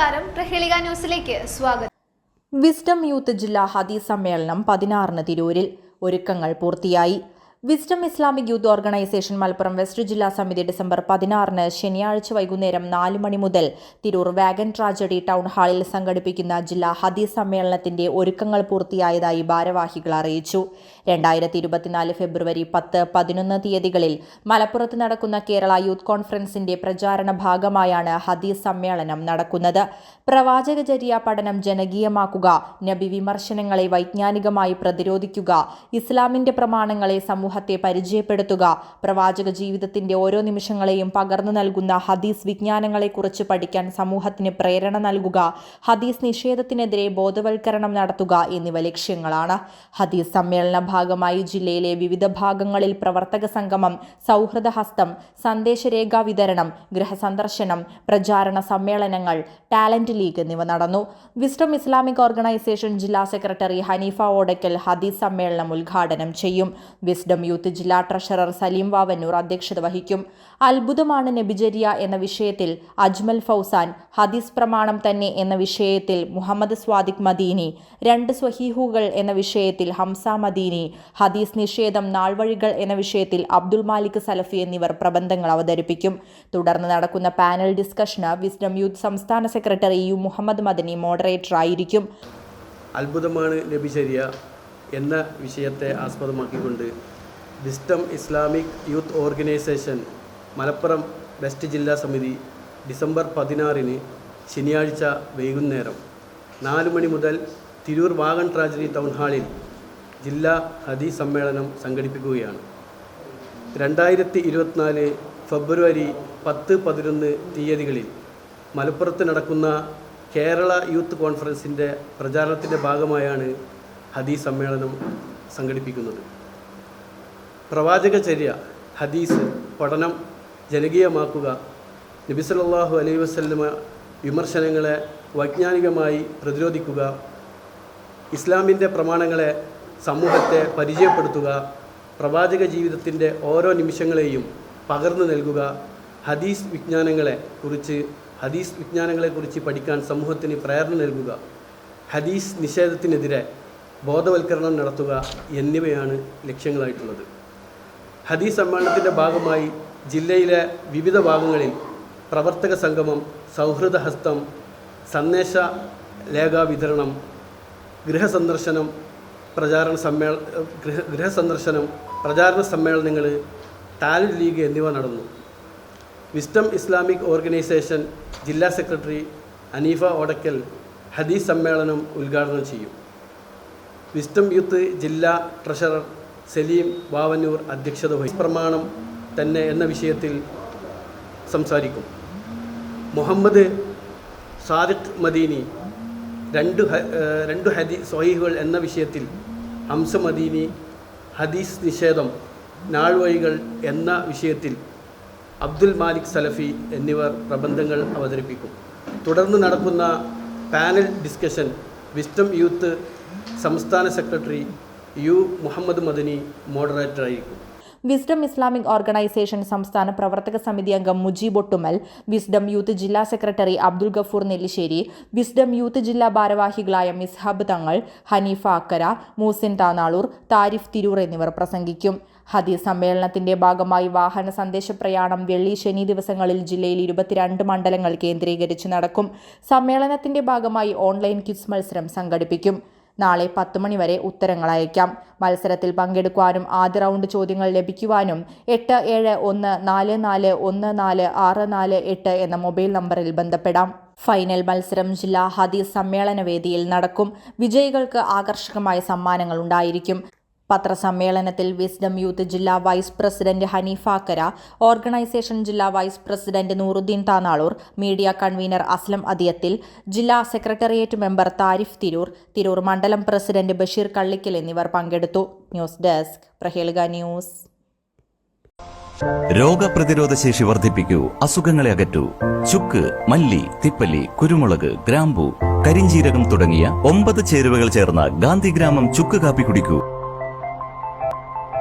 നമസ്കാരം. പ്രഹേളിക ന്യൂസിലേക്ക് സ്വാഗതം. വിസ്ഡം യൂത്ത് ജില്ലാ ഹദീസ് സമ്മേളനം പതിനാറിന് തിരൂരിൽ ഒരുക്കങ്ങൾ പൂർത്തിയായി. Wisdom Islamic youth organisation Malappuram west ജില്ലാ സമിതി ഡിസംബർ പതിനാറിന് ശനിയാഴ്ച വൈകുന്നേരം നാല് മണി മുതൽ തിരൂർ വാഗൻ ട്രാജഡി ടൗൺ ഹാളിൽ സംഘടിപ്പിക്കുന്ന ജില്ലാ ഹദീസ് സമ്മേളനത്തിന്റെ ഒരുക്കങ്ങൾ പൂർത്തിയായതായി ഭാരവാഹികൾ അറിയിച്ചു. രണ്ടായിരത്തി ഇരുപത്തിനാല് ഫെബ്രുവരി പത്ത് പതിനൊന്ന് തീയതികളിൽ മലപ്പുറത്ത് നടക്കുന്ന കേരള യൂത്ത് കോൺഫറൻസിന്റെ പ്രചാരണ ഭാഗമായാണ് ഹദീസ് സമ്മേളനം നടക്കുന്നത്. പ്രവാചകചര്യ പഠനം ജനകീയമാക്കുക നബി വിമർശനങ്ങളെ വൈജ്ഞാനികമായി പ്രതിരോധിക്കുക ഇസ്ലാമിന്റെ പ്രമാണങ്ങളെ സമൂഹത്തെ പരിചയപ്പെടുത്തുക. പ്രവാചക ജീവിതത്തിന്റെ ഓരോ നിമിഷങ്ങളെയും പകർന്നു നൽകുന്ന ഹദീസ് വിജ്ഞാനങ്ങളെക്കുറിച്ച് പഠിക്കാൻ സമൂഹത്തിന് പ്രേരണ നൽകുക. ഹദീസ് നിഷേധത്തിനെതിരെ ബോധവൽക്കരണം നടത്തുക എന്നിവ ലക്ഷ്യങ്ങളാണ്. ഹദീസ് സമ്മേളന ഭാഗമായി ജില്ലയിലെ വിവിധ ഭാഗങ്ങളിൽ പ്രവർത്തക സംഗമം സൗഹൃദ ഹസ്തം സന്ദേശരേഖാ വിതരണം ഗൃഹസന്ദർശനം പ്രചാരണ സമ്മേളനങ്ങൾ ടാലന്റ് ലീഗ് എന്നിവ നടന്നു. വിസ്ഡം ഇസ്ലാമിക് ഓർഗനൈസേഷൻ ജില്ലാ സെക്രട്ടറി ഹനീഫ ഓടയ്ക്കൽ ഹദീസ് സമ്മേളനം ഉദ്ഘാടനം ചെയ്യും. വിസ്ഡം യൂത്ത് ജില്ലാ ട്രഷറർ സലീം വാവന്നൂർ അധ്യക്ഷത വഹിക്കും. അത്ഭുതമാണ് നബിചര്യ എന്ന വിഷയത്തിൽ അജ്മൽ ഫൗസാൻ ഹദീസ് പ്രമാണം തന്നെ എന്ന വിഷയത്തിൽ മുഹമ്മദ് സ്വാദിഖ് മദീനി രണ്ട് സ്വഹീഹുകൾ എന്ന വിഷയത്തിൽ ഹംസ മദീനി ഹദീസ് നിഷേധം നാൾവഴികൾ എന്ന വിഷയത്തിൽ അബ്ദുൾ മാലിക് സലഫി എന്നിവർ പ്രബന്ധങ്ങൾ അവതരിപ്പിക്കും. തുടർന്ന് നടക്കുന്ന പാനൽ ഡിസ്കഷന് വിസ്ഡം യൂത്ത് സംസ്ഥാന secretary U Muhammad Madani moderator ആയിരിക്കും. അത്ഭുതമാണ് നബിചര്യ എന്ന വിഷയത്തെ ആസ്പദമാക്കിക്കൊണ്ട് wisdom Islamic youth organisation Malappuram west ജില്ലാ സമിതി ഡിസംബർ പതിനാറിന് ശനിയാഴ്ച വൈകുന്നേരം നാല് മണി മുതൽ തിരൂർ വാഗൺ ട്രാജഡി ടൗൺ ഹാളിൽ ജില്ലാ ഹദീസ് സമ്മേളനം സംഘടിപ്പിക്കുകയാണ്. രണ്ടായിരത്തി ഇരുപത്തിനാല് ഫെബ്രുവരി പത്ത് പതിനൊന്ന് തീയതികളിൽ മലപ്പുറത്ത് നടക്കുന്ന കേരള യൂത്ത് കോൺഫറൻസിന്റെ പ്രചാരണത്തിന്റെ ഭാഗമായാണ് ഹദീസ് സമ്മേളനം സംഘടിപ്പിക്കുന്നത്. പ്രവാചകചര്യ ഹദീസ് പഠനം ജനകീയമാക്കുക നബി സല്ലല്ലാഹു അലൈഹി വസല്ലമ വിമർശനങ്ങളെ വൈജ്ഞാനികമായി പ്രതിരോധിക്കുക ഇസ്ലാമിന്റെ പ്രമാണങ്ങളെ സമൂഹത്തെ പരിചയപ്പെടുത്തുക പ്രവാചക ജീവിതത്തിന്റെ ഓരോ നിമിഷങ്ങളെയും പകർന്നു നൽകുക ഹദീസ് വിജ്ഞാനങ്ങളെ കുറിച്ച് ഹദീസ് വിജ്ഞാനങ്ങളെക്കുറിച്ച് പഠിക്കാൻ സമൂഹത്തിന് പ്രേരണ നൽകുക ഹദീസ് നിഷേധത്തിനെതിരെ ബോധവൽക്കരണം നടത്തുക എന്നിവയാണ് ലക്ഷ്യങ്ങളായിട്ടുള്ളത്. ഹദീസ് സമ്മേളനത്തിന്റെ ഭാഗമായി ജില്ലയിലെ വിവിധ ഭാഗങ്ങളിൽ പ്രവർത്തക സംഗമം സൗഹൃദ ഹസ്തം സന്ദേശ ലേഖാ വിതരണം ഗൃഹസന്ദർശനം പ്രചാരണ സമ്മേള ഗൃഹ ഗൃഹസന്ദർശനം പ്രചാരണ സമ്മേളനങ്ങൾ ടാലന്റ് ലീഗ് എന്നിവ നടന്നു. വിസ്റ്റം ഇസ്ലാമിക് ഓർഗനൈസേഷൻ ജില്ലാ സെക്രട്ടറി അനീഫ ഓടക്കൽ ഹദീസ് സമ്മേളനം ഉദ്ഘാടനം ചെയ്യും. വിസ്റ്റം യൂത്ത് ജില്ലാ ട്രഷറർ സലീം വാവന്നൂർ അധ്യക്ഷത വഹിക്കും പ്രമാണം തന്നെ എന്ന വിഷയത്തിൽ സംസാരിക്കും. മുഹമ്മദ് സാദിഖ് മദീനി രണ്ട് രണ്ട് ഹദീ സ്വഹീഹുകൾ എന്ന വിഷയത്തിൽ ഹംസ മദീനി ഹദീസ് നിഷേധം നാൾവഴികൾ എന്ന വിഷയത്തിൽ അബ്ദുൽ മാലിക് സലഫി എന്നിവർ പ്രബന്ധങ്ങൾ അവതരിപ്പിക്കും. തുടർന്ന് നടക്കുന്ന പാനൽ ഡിസ്കഷൻ വിസ്റ്റം യൂത്ത് സംസ്ഥാന സെക്രട്ടറി യു മുഹമ്മദ് മദനി മോഡറേറ്ററായിരിക്കും വിസ്ഡം ഇസ്ലാമിക് ഓർഗനൈസേഷൻ സംസ്ഥാന പ്രവർത്തക സമിതി അംഗം മുജീബ് ഒട്ടുമൽ വിസ്ഡം യൂത്ത് ജില്ലാ secretary Abdul Gafoor Nellissery wisdom youth ജില്ലാ ഭാരവാഹികളായ മിസ്ഹബ് തങ്ങൾ ഹനീഫ അക്കര മൂസിൻ താനാളൂർ താരിഫ് തിരൂർ എന്നിവർ പ്രസംഗിക്കും. ഹദീസ് സമ്മേളനത്തിന്റെ ഭാഗമായി വാഹന സന്ദേശ പ്രയാണം വെള്ളി ശനി ദിവസങ്ങളിൽ ജില്ലയിൽ ഇരുപത്തിരണ്ട് മണ്ഡലങ്ങൾ കേന്ദ്രീകരിച്ച് നടക്കും. സമ്മേളനത്തിന്റെ ഭാഗമായി ഓൺലൈൻ ക്വിസ് മത്സരം സംഘടിപ്പിക്കും. നാളെ പത്ത് മണിവരെ ഉത്തരങ്ങൾ അയക്കാം മത്സരത്തിൽ പങ്കെടുക്കുവാനും ആദ്യ റൗണ്ട് ചോദ്യങ്ങൾ ലഭിക്കുവാനും എട്ട് ഏഴ് ഒന്ന് നാല് നാല് ഒന്ന് നാല് ആറ് നാല് എട്ട് എന്ന മൊബൈൽ നമ്പറിൽ ബന്ധപ്പെടാം. ഫൈനൽ മത്സരം ജില്ലാ ഹദീസ് സമ്മേളന വേദിയിൽ നടക്കും. വിജയികൾക്ക് ആകർഷകമായ സമ്മാനങ്ങൾ ഉണ്ടായിരിക്കും. പത്രസമ്മേളനത്തിൽ വിസ്ഡം യൂത്ത് ജില്ലാ വൈസ് പ്രസിഡന്റ് ഹനീഫാക്കര ഓർഗനൈസേഷൻ ജില്ലാ vice president Nooruddeen Tanalur media convener Aslam Adiyathil ജില്ലാ സെക്രട്ടേറിയറ്റ് മെമ്പർ താരിഫ് തിരൂർ തിരൂർ മണ്ഡലം പ്രസിഡന്റ് ബഷീർ കള്ളിക്കൽ എന്നിവർ പങ്കെടുത്തു. News desk Prahelika news. രോഗപ്രതിരോധ ശേഷി വർദ്ധിപ്പിക്കൂ അസുഖങ്ങളെ അകറ്റൂ. ചുക്ക് മല്ലി തിപ്പല്ലി കുരുമുളക് ഗ്രാമ്പു കരിഞ്ചീരകം തുടങ്ങിയ ഒമ്പത് ചേരുവകൾ ചേർന്ന ഗാന്ധിഗ്രാമം ചുക്ക് കാപ്പി കുടിക്കൂ.